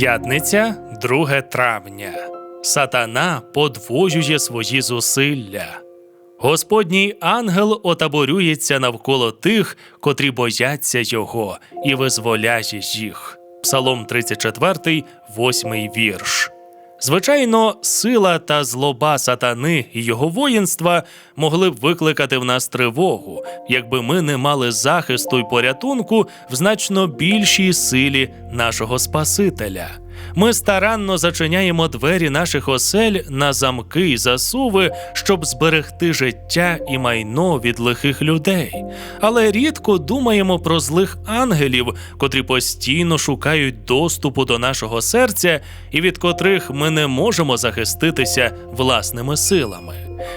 П'ятниця, 2 травня. Сатана подвоює свої зусилля. Господній ангел отаборюється навколо тих, котрі бояться його, і визволяє їх. Псалом 34, 8 вірш. Звичайно, сила та злоба сатани і його воїнства могли б викликати в нас тривогу, якби ми не мали захисту й порятунку в значно більшій силі нашого Спасителя. Ми старанно зачиняємо двері наших осель на замки й засуви, щоб зберегти життя і майно від лихих людей. Але рідко думаємо про злих ангелів, котрі постійно шукають доступу до нашого серця і від котрих ми не можемо захиститися власними силами.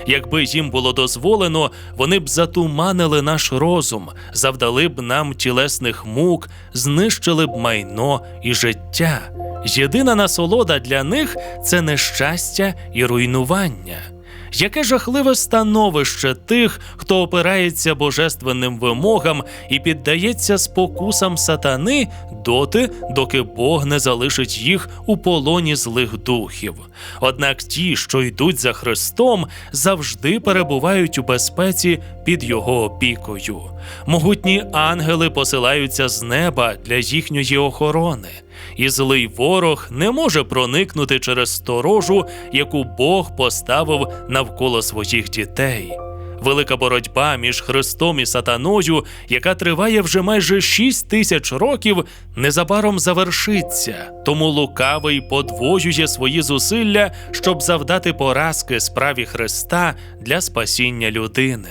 Якби їм було дозволено, вони б затуманили наш розум, завдали б нам тілесних мук, знищили б майно і життя. Єдина насолода для них це нещастя і руйнування. Яке жахливе становище тих, хто опирається божественним вимогам і піддається спокусам сатани доти, доки Бог не залишить їх у полоні злих духів. Однак ті, що йдуть за Христом, завжди перебувають у безпеці під його опікою. Могутні ангели посилаються з неба для їхньої охорони і злий ворог не може проникнути через сторожу, яку Бог поставив навколо своїх дітей. Велика боротьба між Христом і Сатаною, яка триває вже майже шість тисяч років, незабаром завершиться. Тому лукавий подвоює свої зусилля, щоб завдати поразки справі Христа для спасіння людини.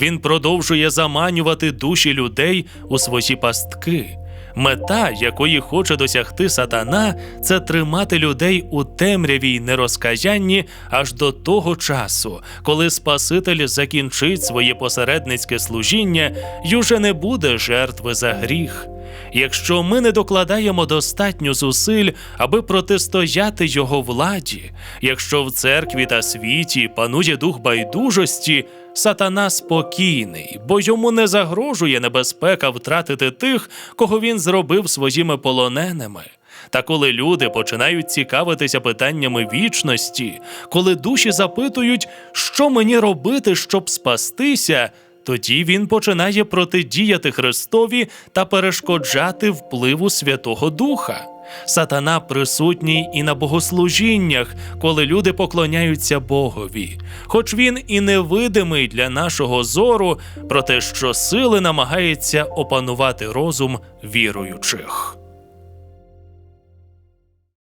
Він продовжує заманювати душі людей у свої пастки. Мета, якої хоче досягти сатана, це тримати людей у темряві й нерозкаянні аж до того часу, коли Спаситель закінчить своє посередницьке служіння й уже не буде жертви за гріх. Якщо ми не докладаємо достатньо зусиль, аби протистояти його владі, якщо в церкві та світі панує дух байдужості, сатана спокійний, бо йому не загрожує небезпека втратити тих, кого він зробив своїми полоненими. Та коли люди починають цікавитися питаннями вічності, коли душі запитують, що мені робити, щоб спастися. Тоді він починає протидіяти Христові та перешкоджати впливу Святого Духа. Сатана присутній і на богослужіннях, коли люди поклоняються Богові. Хоч він і невидимий для нашого зору, проте що сили намагається опанувати розум віруючих.